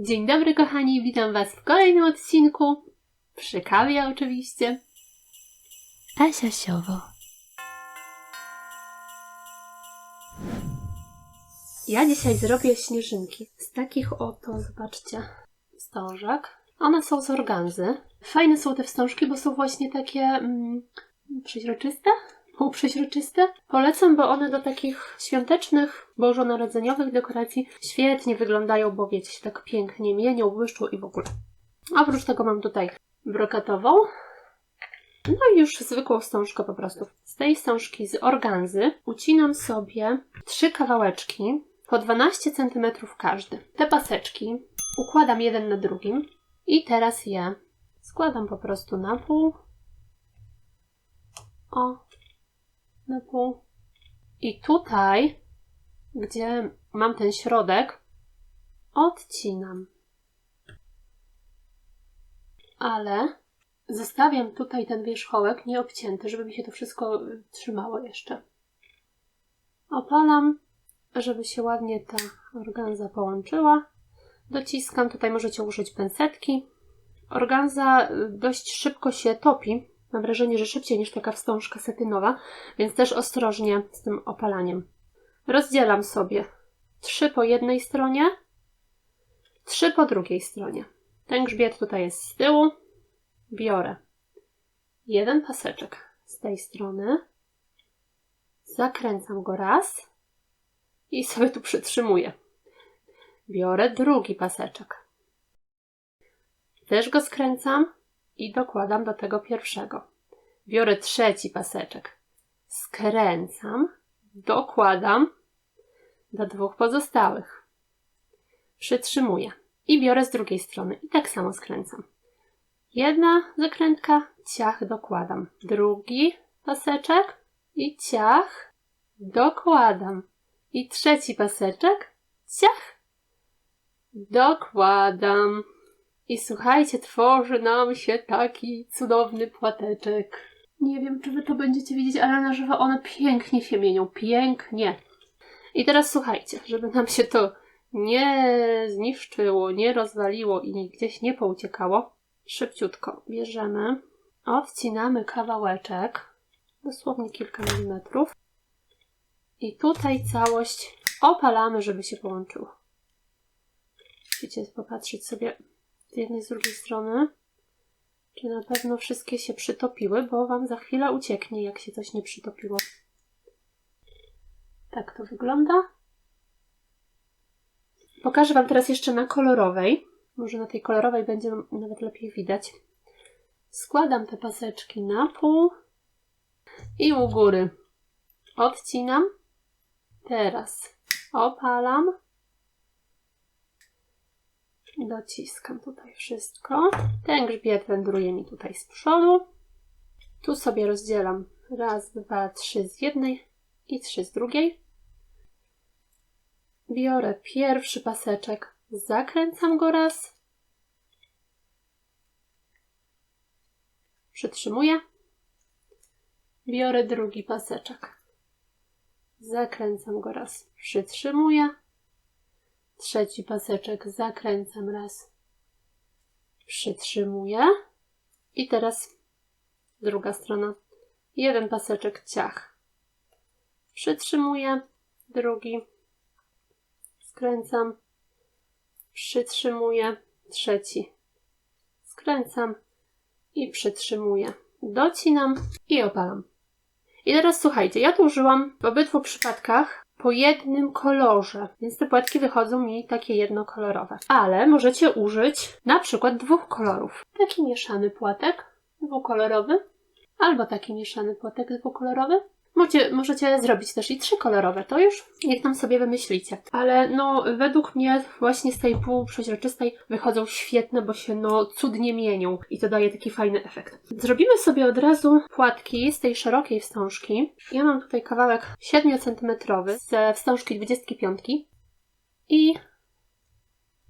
Dzień dobry kochani, witam Was w kolejnym odcinku. Przy kawie oczywiście. Asia Siowo. Ja dzisiaj zrobię śnieżynki z takich oto, zobaczcie, wstążek. One są z organzy. Fajne są te wstążki, bo są właśnie takie mm, przeźroczyste, półprzeźroczyste. Polecam, bo one do takich świątecznych, bożonarodzeniowych dekoracji świetnie wyglądają, bo wiecie, się tak pięknie mienią, błyszczą i w ogóle. Oprócz tego mam tutaj brokatową. No i już zwykłą wstążkę po prostu. Z tej wstążki z organzy ucinam sobie trzy kawałeczki po 12 cm każdy. Te paseczki układam jeden na drugim i teraz je składam po prostu na pół. O, I tutaj, gdzie mam ten środek, odcinam. Ale zostawiam tutaj ten wierzchołek nieobcięty, żeby mi się to wszystko trzymało jeszcze. Opalam, żeby się ładnie ta organza połączyła. Dociskam, tutaj możecie użyć pensetki. Organza dość szybko się topi. Mam wrażenie, że szybciej niż taka wstążka setynowa, więc też ostrożnie z tym opalaniem. Rozdzielam sobie trzy po jednej stronie, trzy po drugiej stronie. Ten grzbiet tutaj jest z tyłu. Biorę jeden paseczek z tej strony, zakręcam go raz i sobie tu przytrzymuję. Biorę drugi paseczek. Też go skręcam i dokładam do tego pierwszego. Biorę trzeci paseczek. Skręcam, dokładam do dwóch pozostałych. Przytrzymuję i biorę z drugiej strony i tak samo skręcam. Jedna zakrętka, ciach dokładam. Drugi paseczek i ciach dokładam. I trzeci paseczek, ciach dokładam. I słuchajcie, tworzy nam się taki cudowny płateczek. Nie wiem, czy wy to będziecie widzieć, ale na żywo one pięknie się mienią. Pięknie. I teraz słuchajcie, żeby nam się to nie zniszczyło, nie rozwaliło i gdzieś nie pouciekało, szybciutko bierzemy, odcinamy kawałeczek, dosłownie kilka milimetrów i tutaj całość opalamy, żeby się połączyło. Musicie popatrzeć sobie z jednej, z drugiej strony, czy na pewno wszystkie się przytopiły, bo Wam za chwilę ucieknie, jak się coś nie przytopiło. Tak to wygląda. Pokażę Wam teraz jeszcze na kolorowej. Może na tej kolorowej będzie nawet lepiej widać. Składam te paseczki na pół i u góry odcinam. Teraz opalam. Dociskam tutaj wszystko. Ten grzbiet wędruje mi tutaj z przodu. Tu sobie rozdzielam raz, dwa, trzy z jednej i trzy z drugiej. Biorę pierwszy paseczek, zakręcam go raz. Przytrzymuję. Biorę drugi paseczek. Zakręcam go raz. Przytrzymuję. Trzeci paseczek zakręcam raz. Przytrzymuję. I teraz druga strona. Jeden paseczek ciach. Przytrzymuję. Drugi. Skręcam. Przytrzymuję. Trzeci. Skręcam i przytrzymuję. Docinam i opalam. I teraz słuchajcie, ja tu użyłam w obydwu przypadkach po jednym kolorze, więc te płatki wychodzą mi takie jednokolorowe. Ale możecie użyć na przykład dwóch kolorów. Taki mieszany płatek dwukolorowy albo taki mieszany płatek dwukolorowy. Możecie, możecie zrobić też i trzykolorowe, to już jak tam sobie wymyślicie. Ale no, według mnie właśnie z tej półprzeźroczystej wychodzą świetne, bo się no cudnie mienią i to daje taki fajny efekt. Zrobimy sobie od razu płatki z tej szerokiej wstążki. Ja mam tutaj kawałek 7 cm ze wstążki 25 i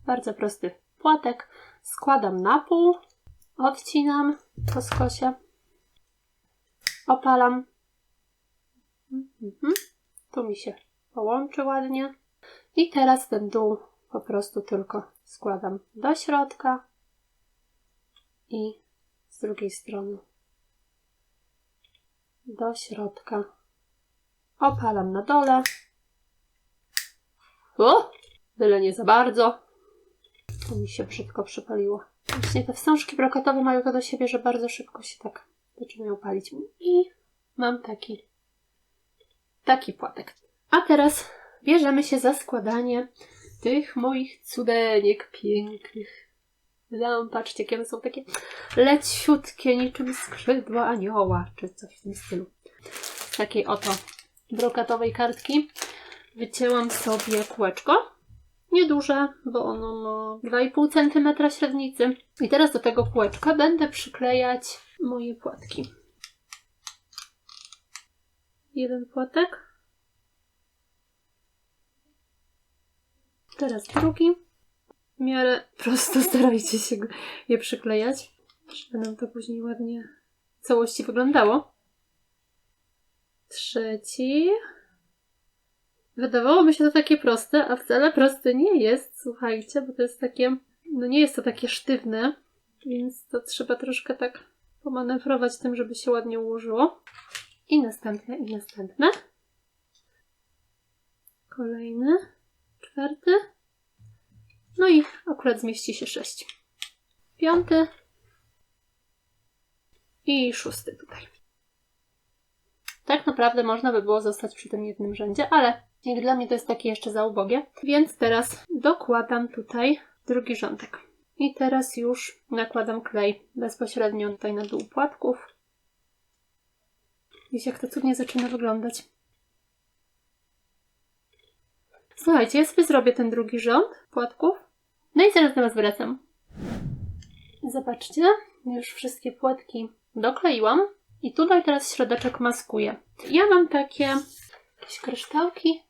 bardzo prosty płatek składam na pół, odcinam po skosie, opalam Mhm. Tu mi się połączy ładnie. I teraz ten dół po prostu tylko składam do środka i z drugiej strony do środka. Opalam na dole. O! Byle nie za bardzo. To mi się brzydko przypaliło. Właśnie te wstążki brokatowe mają to do siebie, że bardzo szybko się tak zaczynają palić. I mam taki, taki płatek. A teraz bierzemy się za składanie tych moich cudeniek pięknych. Wydałam, patrzcie, jakie one są takie leciutkie, niczym skrzydła anioła, czy coś w tym stylu. Takiej oto brokatowej kartki wycięłam sobie kółeczko. Nieduże, bo ono ma 2,5 cm średnicy. I teraz do tego kółeczka będę przyklejać moje płatki. Jeden płatek. Teraz drugi. W miarę prosto starajcie się je przyklejać, żeby nam to później ładnie w całości wyglądało. Trzeci. Wydawałoby się to takie proste, a wcale proste nie jest, słuchajcie, bo to jest takie, no nie jest to takie sztywne, więc to trzeba troszkę tak pomanewrować tym, żeby się ładnie ułożyło. I następne, i następne. Kolejny, czwarty. No i akurat zmieści się sześć. Piąty i szósty tutaj. Tak naprawdę można by było zostać przy tym jednym rzędzie, ale jak dla mnie to jest takie jeszcze za ubogie. Więc teraz dokładam tutaj drugi rządek. I teraz już nakładam klej bezpośrednio tutaj na dół płatków. Wiecie, jak to cudnie zaczyna wyglądać. Słuchajcie, ja sobie zrobię ten drugi rząd płatków. No i zaraz do Was wracam. Zobaczcie, już wszystkie płatki dokleiłam. I tutaj teraz środeczek maskuję. Ja mam takie jakieś kryształki.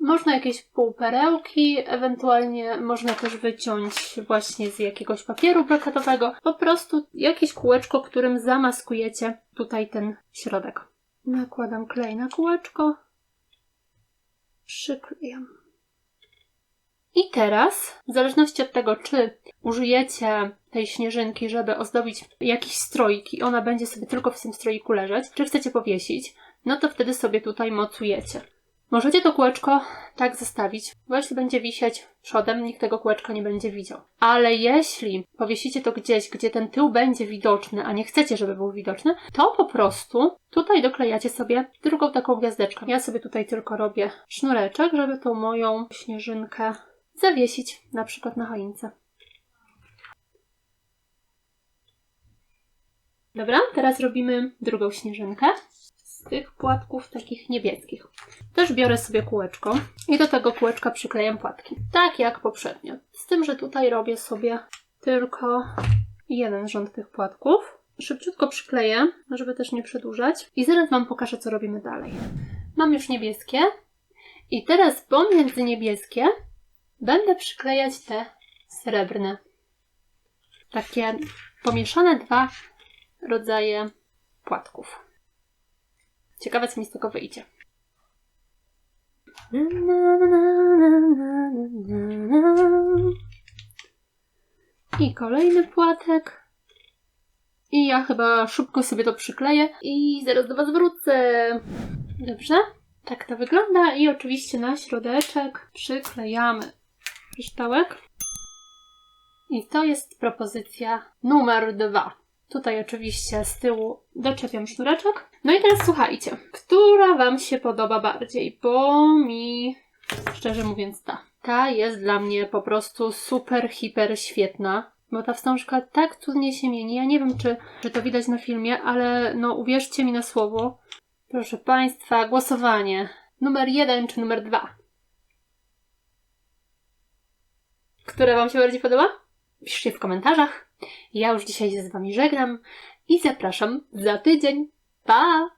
Można jakieś półperełki, ewentualnie można też wyciąć właśnie z jakiegoś papieru brokatowego. Po prostu jakieś kółeczko, którym zamaskujecie tutaj ten środek. Nakładam klej na kółeczko. Przyklejam. I teraz, w zależności od tego, czy użyjecie tej śnieżynki, żeby ozdobić jakiś stroik i ona będzie sobie tylko w tym stroiku leżeć, czy chcecie powiesić, no to wtedy sobie tutaj mocujecie. Możecie to kółeczko tak zostawić, bo jeśli będzie wisieć przodem, nikt tego kółeczka nie będzie widział. Ale jeśli powiesicie to gdzieś, gdzie ten tył będzie widoczny, a nie chcecie, żeby był widoczny, to po prostu tutaj doklejacie sobie drugą taką gwiazdeczkę. Ja sobie tutaj tylko robię sznureczek, żeby tą moją śnieżynkę zawiesić na przykład na choince. Dobra, teraz robimy drugą śnieżynkę z tych płatków takich niebieskich. Też biorę sobie kółeczko i do tego kółeczka przyklejam płatki. Tak jak poprzednio. Z tym, że tutaj robię sobie tylko jeden rząd tych płatków. Szybciutko przykleję, żeby też nie przedłużać. I zaraz Wam pokażę, co robimy dalej. Mam już niebieskie. I teraz pomiędzy niebieskie będę przyklejać te srebrne. Takie pomieszane dwa rodzaje płatków. Ciekawe, co mi z tego wyjdzie. I kolejny płatek. I ja chyba szybko sobie to przykleję i zaraz do Was wrócę. Dobrze? Tak to wygląda i oczywiście na środeczek przyklejamy kryształek. I to jest propozycja numer dwa. Tutaj oczywiście z tyłu doczepiam sznureczek. No i teraz słuchajcie, która Wam się podoba bardziej? Bo mi, szczerze mówiąc, ta. Ta jest dla mnie po prostu super, hiper świetna. Bo ta wstążka tak cudnie się mieni. Ja nie wiem, czy, czy to widać na filmie, ale no uwierzcie mi na słowo. Proszę Państwa, głosowanie. Numer jeden czy numer dwa? Która Wam się bardziej podoba? Piszcie w komentarzach. Ja już dzisiaj się z Wami żegnam i zapraszam za tydzień. Pa!